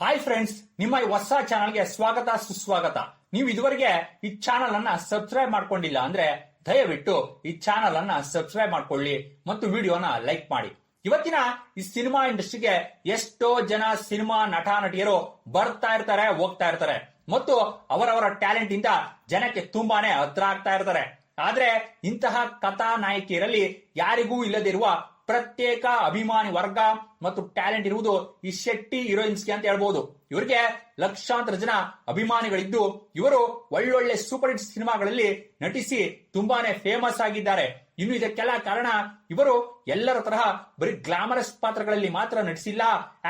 Hi friends ನಿಮ್ಮ ಈ ಹೊಸ ಚಾನಲ್ಗೆ ಸ್ವಾಗತ, ಸುಸ್ವಾಗತ. ನೀವು ಇದುವರೆಗೆ ಈ ಚಾನಲ್ ಅನ್ನ ಸಬ್ಸ್ಕ್ರೈಬ್ ಮಾಡ್ಕೊಂಡಿಲ್ಲ ಅಂದ್ರೆ ದಯವಿಟ್ಟು ಈ ಚಾನಲ್ ಅನ್ನ ಸಬ್ಸ್ಕ್ರೈಬ್ ಮಾಡ್ಕೊಳ್ಳಿ ಮತ್ತು ವಿಡಿಯೋನ ಲೈಕ್ ಮಾಡಿ. ಇವತ್ತಿನ ಈ ಸಿನಿಮಾ ಇಂಡಸ್ಟ್ರಿಗೆ ಎಷ್ಟೋ ಜನ ಸಿನಿಮಾ ನಟ ನಟಿಯರು ಬರ್ತಾ ಇರ್ತಾರೆ, ಹೋಗ್ತಾ ಇರ್ತಾರೆ. ಮತ್ತು ಅವರವರ ಟ್ಯಾಲೆಂಟ್ ಇಂದ ಜನಕ್ಕೆ ತುಂಬಾನೇ ಹತ್ರ ಆಗ್ತಾ ಇರ್ತಾರೆ. ಆದ್ರೆ ಇಂತಹ ಕಥಾ ನಾಯಕಿಯರಲ್ಲಿ ಯಾರಿಗೂ ಇಲ್ಲದಿರುವ ಪ್ರತ್ಯೇಕ ಅಭಿಮಾನಿ ವರ್ಗ ಮತ್ತು ಟ್ಯಾಲೆಂಟ್ ಇರುವುದು ಈ ಶೆಟ್ಟಿ ಹೀರೋಯಿನ್ಸ್ಗೆ ಅಂತ ಹೇಳ್ಬಹುದು ಇವರಿಗೆ ಲಕ್ಷಾಂತರ ಜನ ಅಭಿಮಾನಿಗಳಿದ್ದು, ಇವರು ಒಳ್ಳೊಳ್ಳೆ ಸೂಪರ್ ಹಿಟ್ ಸಿನಿಮಾಗಳಲ್ಲಿ ನಟಿಸಿ ತುಂಬಾನೇ ಫೇಮಸ್ ಆಗಿದ್ದಾರೆ. ಇನ್ನು ಇದಕ್ಕೆಲ್ಲ ಕಾರಣ, ಇವರು ಎಲ್ಲರ ತರಹ ಬರೀ ಗ್ಲಾಮರಸ್ ಪಾತ್ರಗಳಲ್ಲಿ ಮಾತ್ರ ನಟಿಸಿಲ್ಲ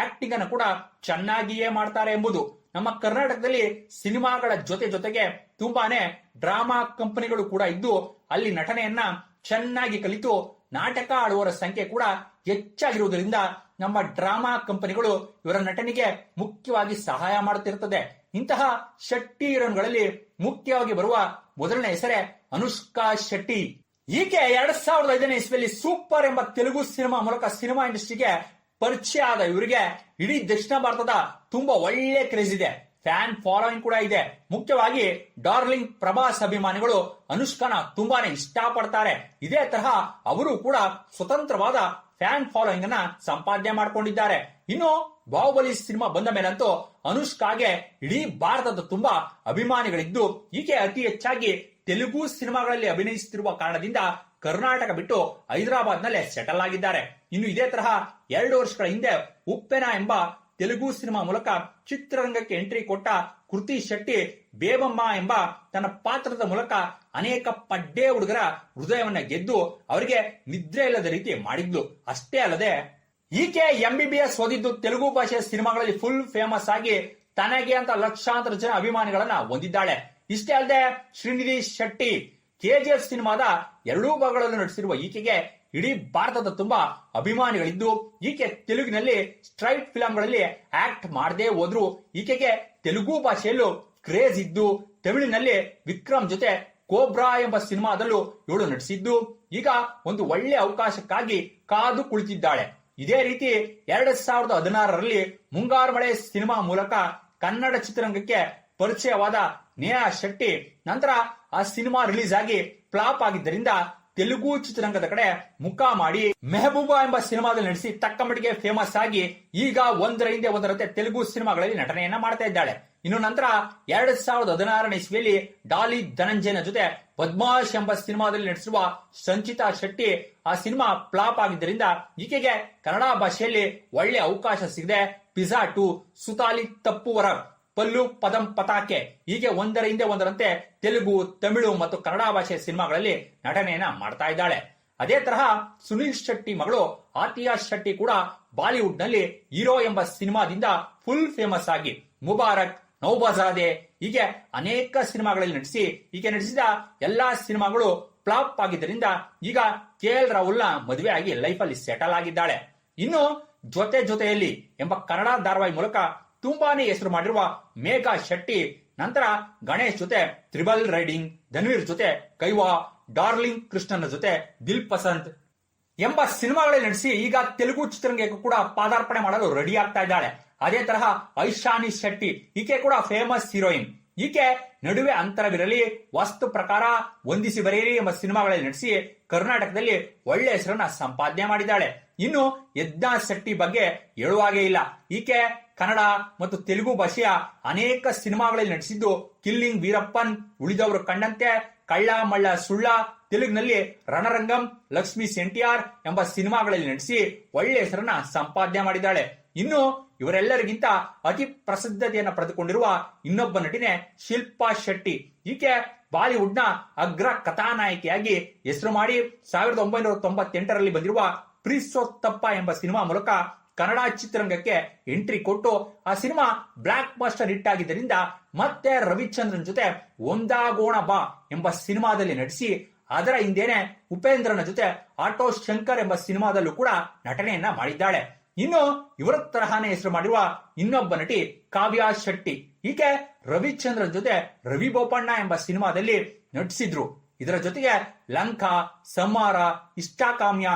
ಆಕ್ಟಿಂಗ್ ಅನ್ನು ಕೂಡ ಚೆನ್ನಾಗಿಯೇ ಮಾಡ್ತಾರೆ ಎಂಬುದು. ನಮ್ಮ ಕರ್ನಾಟಕದಲ್ಲಿ ಸಿನಿಮಾಗಳ ಜೊತೆ ಜೊತೆಗೆ ತುಂಬಾನೇ ಡ್ರಾಮಾ ಕಂಪನಿಗಳು ಕೂಡ ಇದ್ದು, ಅಲ್ಲಿ ನಟನೆಯನ್ನ ಚೆನ್ನಾಗಿ ಕಲಿತು ನಾಟಕ ಆಡುವವರ ಸಂಖ್ಯೆ ಕೂಡ ಹೆಚ್ಚಾಗಿರುವುದರಿಂದ ನಮ್ಮ ಡ್ರಾಮಾ ಕಂಪನಿಗಳು ಇವರ ನಟನೆಗೆ ಮುಖ್ಯವಾಗಿ ಸಹಾಯ ಮಾಡುತ್ತಿರುತ್ತದೆ. ಇಂತಹ ಶೆಟ್ಟಿ ಹೀರೋನ್ಗಳಲ್ಲಿ ಮುಖ್ಯವಾಗಿ ಬರುವ ಮೊದಲನೇ ಹೆಸರೇ ಅನುಷ್ಕಾ ಶೆಟ್ಟಿ. ಈಕೆ ಎರಡ್ ಸಾವಿರದ ಐದನೇ ಇಸ್ವಿಯಲ್ಲಿ ಸೂಪರ್ ಎಂಬ ತೆಲುಗು ಸಿನಿಮಾ ಮೂಲಕ ಸಿನಿಮಾ ಇಂಡಸ್ಟ್ರಿಗೆ ಪರಿಚಯ ಆದ ಇವರಿಗೆ ಇಡೀ ದಕ್ಷಿಣ ಭಾರತದ ತುಂಬಾ ಒಳ್ಳೆ ಕ್ರೇಜ್ ಇದೆ. ಫ್ಯಾನ್ ಫಾಲೋಯಿಂಗ್ ಕೂಡ ಇದೆ. ಮುಖ್ಯವಾಗಿ ಡಾರ್ಲಿಂಗ್ ಪ್ರಭಾಸ್ ಅಭಿಮಾನಿಗಳು ಅನುಷ್ಕಾನ ತುಂಬಾನೇ ಇಷ್ಟಪಡ್ತಾರೆ. ಇದೇ ತರಹ ಅವರು ಕೂಡ ಸ್ವತಂತ್ರವಾದ ಫ್ಯಾನ್ ಫಾಲೋಯಿಂಗ್ ಅನ್ನ ಸಂಪಾದನೆ ಮಾಡಿಕೊಂಡಿದ್ದಾರೆ. ಇನ್ನು ಬಾಹುಬಲಿ ಸಿನಿಮಾ ಬಂದ ಮೇಲಂತೂ ಅನುಷ್ಕಾಗೆ ಇಡೀ ಭಾರತದ ತುಂಬಾ ಅಭಿಮಾನಿಗಳಿದ್ದು ಈಕೆ ಅತಿ ಹೆಚ್ಚಾಗಿ ತೆಲುಗು ಸಿನಿಮಾಗಳಲ್ಲಿ ಅಭಿನಯಿಸುತ್ತಿರುವ ಕಾರಣದಿಂದ ಕರ್ನಾಟಕ ಬಿಟ್ಟು ಹೈದರಾಬಾದ್ ನಲ್ಲೇ ಸೆಟಲ್ ಆಗಿದ್ದಾರೆ. ಇನ್ನು ಇದೇ ತರಹ ಎರಡು ವರ್ಷಗಳ ಹಿಂದೆ ಉಪ್ಪೆನ ಎಂಬ ತೆಲುಗು ಸಿನಿಮಾ ಮೂಲಕ ಚಿತ್ರರಂಗಕ್ಕೆ ಎಂಟ್ರಿ ಕೊಟ್ಟ ಕೃತಿ ಶೆಟ್ಟಿ ಬೇಬಮ್ಮ ಎಂಬ ತನ್ನ ಪಾತ್ರದ ಮೂಲಕ ಅನೇಕ ಪಡ್ಡೆ ಹುಡುಗರ ಹೃದಯವನ್ನ ಗೆದ್ದು ಅವರಿಗೆ ನಿದ್ರೆ ಇಲ್ಲದ ರೀತಿ ಮಾಡಿದ್ಲು. ಅಷ್ಟೇ ಅಲ್ಲದೆ, ಈಕೆ ಎಂಬಿಬಿಎಸ್ ಓದಿದ್ದು ತೆಲುಗು ಭಾಷೆಯ ಸಿನಿಮಾಗಳಲ್ಲಿ ಫುಲ್ ಫೇಮಸ್ ಆಗಿ ತನಗೆ ಅಂತ ಲಕ್ಷಾಂತರ ಜನ ಅಭಿಮಾನಿಗಳನ್ನ ಹೊಂದಿದ್ದಾಳೆ. ಇಷ್ಟೇ ಅಲ್ಲದೆ, ಶ್ರೀನಿಧಿ ಶೆಟ್ಟಿ ಕೆಜಿಎಫ್ ಸಿನಿಮಾದ ಎರಡೂ ಭಾಗಗಳಲ್ಲೂ ನಡೆಸಿರುವ ಈಕೆಗೆ ಇಡೀ ಭಾರತದ ತುಂಬಾ ಅಭಿಮಾನಿಗಳಿದ್ದು ಈಕೆ ತೆಲುಗಿನಲ್ಲಿ ಸ್ಟ್ರೈಟ್ ಫಿಲಂಗಳಲ್ಲಿ ಆಕ್ಟ್ ಮಾಡದೇ ಹೋದ್ರು ಈಕೆಗೆ ತೆಲುಗು ಭಾಷೆಯಲ್ಲೂ ಕ್ರೇಜ್ ಇದ್ದು ತಮಿಳಿನಲ್ಲಿ ವಿಕ್ರಮ್ ಜೊತೆ ಕೋಬ್ರಾ ಎಂಬ ಸಿನಿಮಾದಲ್ಲೂ ಇವಳು ನಟಿಸಿದ್ದು. ಈಗ ಒಂದು ಒಳ್ಳೆ ಅವಕಾಶಕ್ಕಾಗಿ ಕಾದು ಕುಳಿತಿದ್ದಾಳೆ. ಇದೇ ರೀತಿ ಎರಡ್ ಸಾವಿರದ ಹದಿನಾರರಲ್ಲಿ ಮುಂಗಾರು ಮಳೆ ಸಿನಿಮಾ ಮೂಲಕ ಕನ್ನಡ ಚಿತ್ರರಂಗಕ್ಕೆ ಪರಿಚಯವಾದ ನೇಹಾ ಶೆಟ್ಟಿ ನಂತರ ಆ ಸಿನಿಮಾ ರಿಲೀಸ್ ಆಗಿ ಫ್ಲಾಪ್ ಆಗಿದ್ದರಿಂದ ತೆಲುಗು ಚಿತ್ರರಂಗದ ಕಡೆ ಮುಖ ಮಾಡಿ ಮೆಹಬೂಬಾ ಎಂಬ ಸಿನಿಮಾದಲ್ಲಿ ನಟಿಸಿ ತಕ್ಕ ಮಟ್ಟಿಗೆ ಫೇಮಸ್ ಆಗಿ ಈಗ ಒಂದರ ಹಿಂದೆ ಒಂದರಂತೆ ತೆಲುಗು ಸಿನಿಮಾಗಳಲ್ಲಿ ನಟನೆಯನ್ನ ಮಾಡ್ತಾ ಇದ್ದಾಳೆ. ಇನ್ನು ನಂತರ ಎರಡ್ ಸಾವಿರದ ಹದಿನಾರನೇ ಇಸ್ವಿಯಲ್ಲಿ ಡಾಲಿ ಧನಂಜಯನ ಜೊತೆ ಪದ್ಮಾಶ್ ಎಂಬ ಸಿನಿಮಾದಲ್ಲಿ ನಟಿಸಿರುವ ಸಂಚಿತಾ ಶೆಟ್ಟಿ ಆ ಸಿನಿಮಾ ಫ್ಲಾಪ್ ಆಗಿದ್ದರಿಂದ ಈಕೆಗೆ ಕನ್ನಡ ಭಾಷೆಯಲ್ಲಿ ಒಳ್ಳೆ ಅವಕಾಶ ಸಿಗದೆ ಪಿಜಾ ಟು ಸುತಾಲಿ ತಪ್ಪುವರ ಪಲ್ಲು ಪದಂ ಪತಾಕೆ. ಹೀಗೆ ಒಂದರ ಹಿಂದೆ ಒಂದರಂತೆ ತೆಲುಗು, ತಮಿಳು ಮತ್ತು ಕನ್ನಡ ಭಾಷೆಯ ಸಿನಿಮಾಗಳಲ್ಲಿ ನಟನೆಯನ್ನ ಮಾಡ್ತಾ ಇದ್ದಾಳೆ. ಅದೇ ತರಹ ಸುನೀಲ್ ಶೆಟ್ಟಿ ಮಗಳು ಆತಿಯಾ ಶೆಟ್ಟಿ ಕೂಡ ಬಾಲಿವುಡ್ನಲ್ಲಿ ಹೀರೋ ಎಂಬ ಸಿನಿಮಾದಿಂದ ಫುಲ್ ಫೇಮಸ್ ಆಗಿ. ಮುಬಾರಕ್, ನೌಬಾಜಾದೆ ಹೀಗೆ ಅನೇಕ ಸಿನಿಮಾಗಳಲ್ಲಿ ನಟಿಸಿ, ಹೀಗೆ ನಟಿಸಿದ ಎಲ್ಲಾ ಸಿನಿಮಾಗಳು ಫ್ಲಾಪ್ ಆಗಿದ್ದರಿಂದ ಈಗ ಕೆ ಎಲ್ ರಾಹುಲ್ನ ಮದುವೆ ಆಗಿ ಲೈಫ್ ಅಲ್ಲಿ ಸೆಟಲ್ ಆಗಿದ್ದಾಳೆ. ಇನ್ನು ಜೊತೆ ಜೊತೆಯಲ್ಲಿ ಎಂಬ ಕನ್ನಡ ಧಾರಾವಾಹಿ ಮೂಲಕ ತುಂಬಾನೇ ಹೆಸರು ಮಾಡಿರುವ ಮೇಘಾ ಶೆಟ್ಟಿ, ನಂತರ ಗಣೇಶ್ ಜೊತೆ ತ್ರಿಬಲ್ ರೈಡಿಂಗ್, ಧನ್ವೀರ್ ಜೊತೆ ಕೈವಾ, ಡಾರ್ಲಿಂಗ್ ಕೃಷ್ಣನ ಜೊತೆ ದಿಲ್ ಪಸಂತ್ ಎಂಬ ಸಿನಿಮಾಗಳಲ್ಲಿ ನಡೆಸಿ ಈಗ ತೆಲುಗು ಚಿತ್ರರಂಗಕ್ಕೂ ಕೂಡ ಪಾದಾರ್ಪಣೆ ಮಾಡಲು ರೆಡಿ ಆಗ್ತಾ ಇದ್ದಾಳೆ. ಅದೇ ತರಹ ಐಶಾನಿ ಶೆಟ್ಟಿ, ಈಕೆ ಕೂಡ ಫೇಮಸ್ ಹೀರೋಯಿನ್ ಈಕೆ ನಡುವೆ ಅಂತರವಿರಲಿ, ವಸ್ತು ಪ್ರಕಾರ ಹೊಂದಿಸಿ ಬರೆಯಿರಿ ಎಂಬ ಸಿನಿಮಾಗಳಲ್ಲಿ ನಡೆಸಿ ಕರ್ನಾಟಕದಲ್ಲಿ ಒಳ್ಳೆ ಹೆಸರನ್ನ ಸಂಪಾದನೆ ಮಾಡಿದ್ದಾಳೆ. ಇನ್ನು ಯಜ್ಞಾ ಶೆಟ್ಟಿ ಬಗ್ಗೆ ಹೇಳುವಾಗೇ ಇಲ್ಲ. ಈಕೆ ಕನ್ನಡ ಮತ್ತು ತೆಲುಗು ಭಾಷೆಯ ಅನೇಕ ಸಿನಿಮಾಗಳಲ್ಲಿ ನಟಿಸಿದ್ದು ಕಿಲ್ಲಿಂಗ್ ವೀರಪ್ಪನ್, ಉಳಿದವರು ಕಂಡಂತೆ ಕಳ್ಳ, ಮಳ್ಳ, ಸುಳ್ಳ, ತೆಲುಗಿನಲ್ಲಿ ರಣರಂಗಂ, ಲಕ್ಷ್ಮಿ ಸೆಂಟಿಯಾರ್ ಎಂಬ ಸಿನಿಮಾಗಳಲ್ಲಿ ನಟಿಸಿ ಒಳ್ಳೆ ಹೆಸರನ್ನ ಸಂಪಾದನೆ ಮಾಡಿದ್ದಾಳೆ. ಇನ್ನು ಇವರೆಲ್ಲರಿಗಿಂತ ಅತಿ ಪ್ರಸಿದ್ಧತೆಯನ್ನು ಪಡೆದುಕೊಂಡಿರುವ ಇನ್ನೊಬ್ಬ ನಟಿನೆ ಶಿಲ್ಪಾ ಶೆಟ್ಟಿ. ಈಕೆ ಬಾಲಿವುಡ್ನ ಅಗ್ರ ಕಥಾನಾಯಕಿಯಾಗಿ ಹೆಸರು ಮಾಡಿ ಸಾವಿರದ ಒಂಬೈನೂರ ತೊಂಬತ್ತೆಂಟರಲ್ಲಿ ಬಂದಿರುವ ಪ್ರೀಸೋತ್ತಪ್ಪ ಎಂಬ ಸಿನಿಮಾ ಮೂಲಕ ಕನ್ನಡ ಚಿತ್ರರಂಗಕ್ಕೆ ಎಂಟ್ರಿ ಕೊಟ್ಟು ಆ ಸಿನಿಮಾ ಬ್ಲಾಕ್ ಬಾಸ್ಟರ್ ಹಿಟ್ ಆಗಿದ್ದರಿಂದ ಮತ್ತೆ ರವಿಚಂದ್ರನ್ ಜೊತೆ ಒಂದಾಗೋಣ ಬಾ ಎಂಬ ಸಿನಿಮಾದಲ್ಲಿ ನಟಿಸಿ, ಅದರ ಹಿಂದೇನೆ ಉಪೇಂದ್ರನ ಜೊತೆ ಆಟೋ ಶಂಕರ್ ಎಂಬ ಸಿನಿಮಾದಲ್ಲೂ ಕೂಡ ನಟನೆಯನ್ನ ಮಾಡಿದ್ದಾಳೆ. ಇನ್ನು ಇವರ ತರಹನೇ ಹೆಸರು ಮಾಡಿರುವ ಇನ್ನೊಬ್ಬ ನಟಿ ಕಾವ್ಯ ಶೆಟ್ಟಿ. ಈಕೆ ರವಿಚಂದ್ರನ್ ಜೊತೆ ರವಿ ಬೋಪಣ್ಣ ಎಂಬ ಸಿನಿಮಾದಲ್ಲಿ ನಟಿಸಿದ್ರು. ಇದರ ಜೊತೆಗೆ ಲಂಕಾ ಸಮಾರ ಇಷ್ಟಾಕಾಮ್ಯ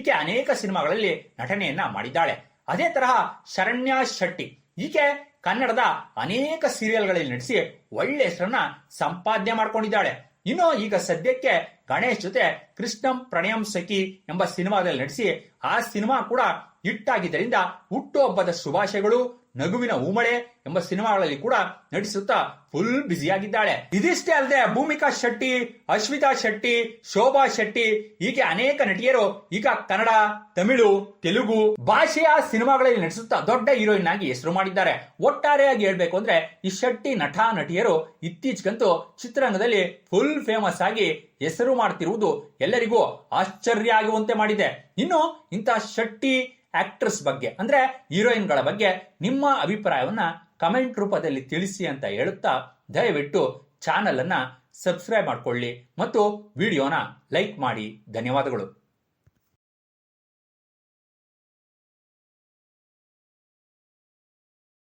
ಈಕೆ ಅನೇಕ ಸಿನಿಮಾಗಳಲ್ಲಿ ನಟನೆಯನ್ನ ಮಾಡಿದ್ದಾಳೆ. ಅದೇ ತರಹ ಶರಣ್ಯ ಶೆಟ್ಟಿ. ಈಕೆ ಕನ್ನಡದ ಅನೇಕ ಸೀರಿಯಲ್ಗಳಲ್ಲಿ ನಟಿಸಿ ಒಳ್ಳೆ ಹೆಸರನ್ನ ಸಂಪಾದನೆ ಮಾಡ್ಕೊಂಡಿದ್ದಾಳೆ. ಇನ್ನು ಈಗ ಸದ್ಯಕ್ಕೆ ಗಣೇಶ್ ಜೊತೆ ಕೃಷ್ಣಂ ಪ್ರಣಯಂ ಸಖಿ ಎಂಬ ಸಿನಿಮಾದಲ್ಲಿ ನಟಿಸಿ ಆ ಸಿನಿಮಾ ಕೂಡ ಹಿಟ್ಟಾಗಿದ್ದರಿಂದ ಹುಟ್ಟುಹಬ್ಬದ ಶುಭಾಶಯಗಳು ನಗುವಿನ ಉಮಳೆ ಎಂಬ ಸಿನಿಮಾಗಳಲ್ಲಿ ಕೂಡ ನಟಿಸುತ್ತಾ ಫುಲ್ ಬ್ಯುಸಿಯಾಗಿದ್ದಾಳೆ ಇದಿಷ್ಟೇ ಅಲ್ಲದೆ ಭೂಮಿಕಾ ಶೆಟ್ಟಿ, ಅಶ್ವಿತಾ ಶೆಟ್ಟಿ, ಶೋಭಾ ಶೆಟ್ಟಿ ಹೀಗೆ ಅನೇಕ ನಟಿಯರು ಈಗ ಕನ್ನಡ, ತಮಿಳು, ತೆಲುಗು ಭಾಷೆಯ ಸಿನಿಮಾಗಳಲ್ಲಿ ನಟಿಸುತ್ತಾ ದೊಡ್ಡ ಹೀರೋಯಿನ್ ಆಗಿ ಹೆಸರು ಮಾಡಿದ್ದಾರೆ. ಒಟ್ಟಾರೆಯಾಗಿ ಹೇಳ್ಬೇಕು ಅಂದ್ರೆ ಈ ಶೆಟ್ಟಿ ನಟ ನಟಿಯರು ಇತ್ತೀಚೆಗಂತೂ ಚಿತ್ರರಂಗದಲ್ಲಿ ಫುಲ್ ಫೇಮಸ್ ಆಗಿ ಹೆಸರು ಮಾಡ್ತಿರುವುದು ಎಲ್ಲರಿಗೂ ಆಶ್ಚರ್ಯ ಆಗುವಂತೆ ಮಾಡಿದೆ. ಇನ್ನು ಇಂಥ ಶೆಟ್ಟಿ ಆಕ್ಟ್ರೆಸ್ ಬಗ್ಗೆ, ಅಂದ್ರೆ ಹೀರೋಯಿನ್ಗಳ ಬಗ್ಗೆ ನಿಮ್ಮ ಅಭಿಪ್ರಾಯವನ್ನ ಕಮೆಂಟ್ ರೂಪದಲ್ಲಿ ತಿಳಿಸಿ ಅಂತ ಹೇಳುತ್ತಾ ದಯವಿಟ್ಟು ಚಾನಲ್ ಅನ್ನ ಸಬ್ಸ್ಕ್ರೈಬ್ ಮಾಡ್ಕೊಳ್ಳಿ ಮತ್ತು ವಿಡಿಯೋನ ಲೈಕ್ ಮಾಡಿ. ಧನ್ಯವಾದಗಳು.